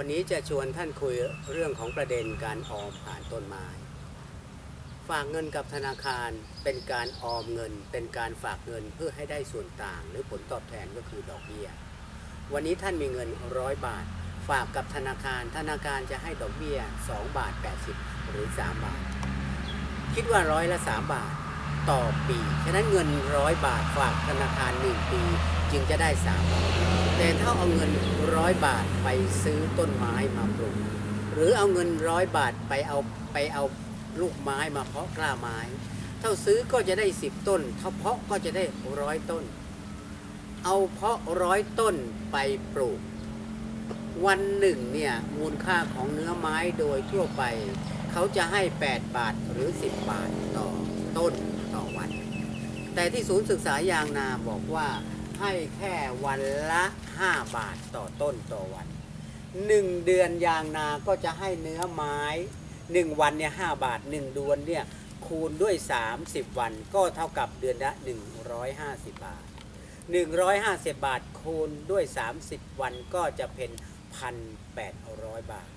วันนี้จะชวนท่านคุยเรื่องของประเด็นการออมผ่านต้นไม้ ฝากเงินกับธนาคารเป็นการออมเงิน เป็นการฝากเงินเพื่อให้ได้ส่วนต่าง หรือผลตอบแทนก็คือดอกเบี้ย วันนี้ท่านมีเงินร้อยบาท ฝากกับธนาคาร ธนาคารจะให้ดอกเบี้ย2บาท80 หรือ 3 บาท คิดว่าร้อยละ 3 บาทต่อปี ฉะนั้นเงินร้อยบาทฝากธนาคาร 1 ปี จึงจะได้3บาแต่ถ้าเอาเงินร้อยบาทไปซื้อต้นไม้มาปลูกหรือเอาเงินร้อยบาทไปเอาไปเอาลูกไม้มาเพาะกล้าไม้ เท่าซื้อก็จะได้10ต้น เท่าเพาะก็จะได้ร้อยต้น เอาเพาะร้อยต้นไปปลูก วันหนึ่งเนี่ยมูลค่าของเนื้อไม้โดยทั่วไป เขาจะให้ 8 บาทหรือ 10 บาทต่อต้นต่อวัน แต่ที่ศูนย์ศึกษายางนาบอกว่า ให้แค่วันละ 5 บาทต่อต้นต่อวัน 1 เดือนยางนาก็จะให้เนื้อไม้ 1 วันเนี่ย5บาท 1เดือนเนี่ยคูณด้วย 30 วันก็เท่ากับเดือนละ 150 บาท 150 บาทคูณด้วย 30 วันก็จะเป็น 1,800 บาท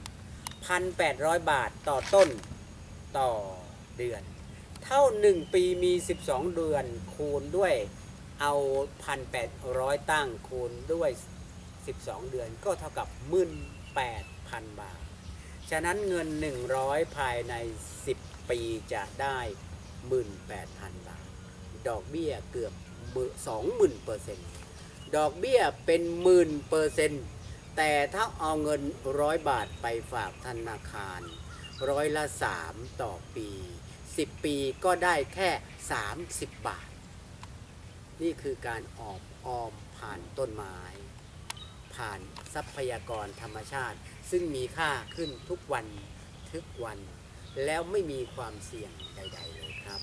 1,800 บาทต่อต้นต่อเดือน เท่า 1 ปีมี 12 เดือนคูณด้วย เอา 1,800 ตั้งคูณด้วย 12 เดือนก็เท่ากับ 18,000 บาท ฉะนั้นเงิน 100 ภายใน 10 ปีจะได้ 18,000 บาท ดอกเบี้ยเกือบสองหมื่นเปอร์เซ็นต์ดอกเบี้ยเป็นหมื่นเปอร์เซ็นต์แต่ถ้าเอาเงินร้อยบาทไปฝากธนาคาร ร้อยละสามต่อปี 10 ปีก็ได้แค่ 30 บาท นี่คือการออมออมผ่านต้นไม้ ผ่านทรัพยากรธรรมชาติ ซึ่งมีค่าขึ้นทุกวันทุกวัน แล้วไม่มีความเสี่ยงใด ๆ เลยครับ